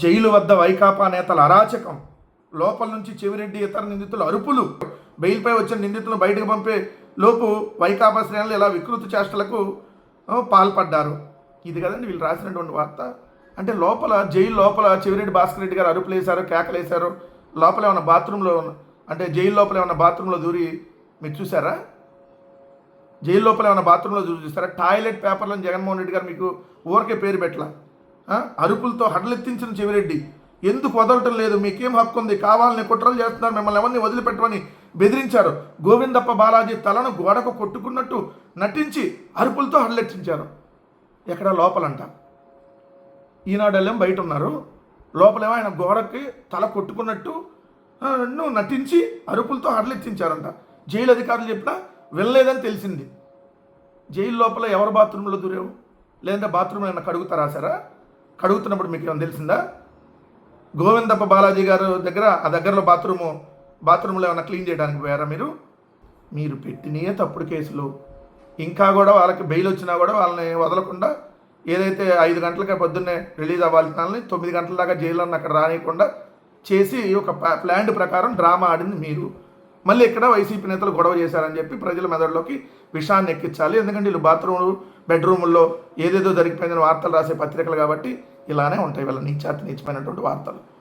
Jail వద్ద వైకాపా నేతల అరాచకం. లోపల నుంచి చెవిరెడ్డి ఇతర నిందితులు అరుపులు. బెయిల్పై వచ్చిన నిందితులను బయటకు పంపే లోపు వైకాపా శ్రేణులు ఇలా వికృతి చేష్టలకు పాల్పడ్డారు. ఇది కదండి వీళ్ళు రాసినటువంటి వార్త. అంటే లోపల జైలు లోపల చెవిరెడ్డి భాస్కర్ రెడ్డి గారు అరుపులు వేశారు కేకలు వేశారు. లోపల ఏమన్నా బాత్రూంలో అంటే జైలు లోపల ఏమన్నా బాత్రూంలో దూరి మీరు చూసారా జైలు లోపల ఏమైనా బాత్రూంలో చూసి చూసారా టాయిలెట్ పేపర్లను జగన్మోహన్ రెడ్డి గారు మీకు ఊరికే పేరు పెట్టలా. అరుపులతో హడలెత్తించిన చెవిరెడ్డి. ఎందుకు వదలటం లేదు? మీకేం హక్కు ఉంది? కావాలని కుట్రలు చేస్తున్నారు. మిమ్మల్ని ఎవరిని వదిలిపెట్టమని బెదిరించారు. గోవిందప్ప బాలాజీ తలను గోడకు కొట్టుకున్నట్టు నటించి అరుపులతో హడలెత్తించారు. ఎక్కడ లోపలంట. ఈనాడెల్లం బయట ఉన్నారు లోపలేమో ఆయన గోడకి తల కొట్టుకున్నట్టు నటించి అరుపులతో హడలెత్తించారంట. జైలు అధికారులు చెప్పినా వెళ్ళలేదని తెలిసింది. జైలు లోపల ఎవరు బాత్రూంలో దూరేవు లేదంటే బాత్రూంలో ఏమైనా కడుగుతారా సరే కడుగుతున్నప్పుడు మీకు ఏమైనా తెలిసిందా? గోవిందప్ప బాలాజీ గారు దగ్గర ఆ దగ్గరలో బాత్రూము బాత్రూంలో ఏమైనా క్లీన్ చేయడానికి పోయారా మీరు? మీరు పెట్టినయే తప్పుడు కేసులు. ఇంకా కూడా వాళ్ళకి బెయిల్ వచ్చినా కూడా వాళ్ళని వదలకుండా ఏదైతే ఐదు గంటలకే పొద్దున్నే రిలీజ్ అవ్వాల్సిన వాళ్ళని తొమ్మిది గంటల దాకా జైల్లో అక్కడ రానియకుండా చేసి ఒక ప్లా- ప్లాన్ ప్రకారం డ్రామా ఆడింది మీరు. మళ్ళీ ఇక్కడ వైసీపీ నేతలు గొడవ చేశారని చెప్పి ప్రజల మెదడులోకి విషాన్ని ఎక్కించాలి. ఎందుకంటే వీళ్ళు బాత్రూములు బెడ్రూముల్లో ఏదేదో జరిగిపోయిందని వార్తలు రాసే పత్రికలు కాబట్టి ఇలానే ఉంటాయి వీళ్ళ నీచాతి నీచమైనటువంటి వార్తలు.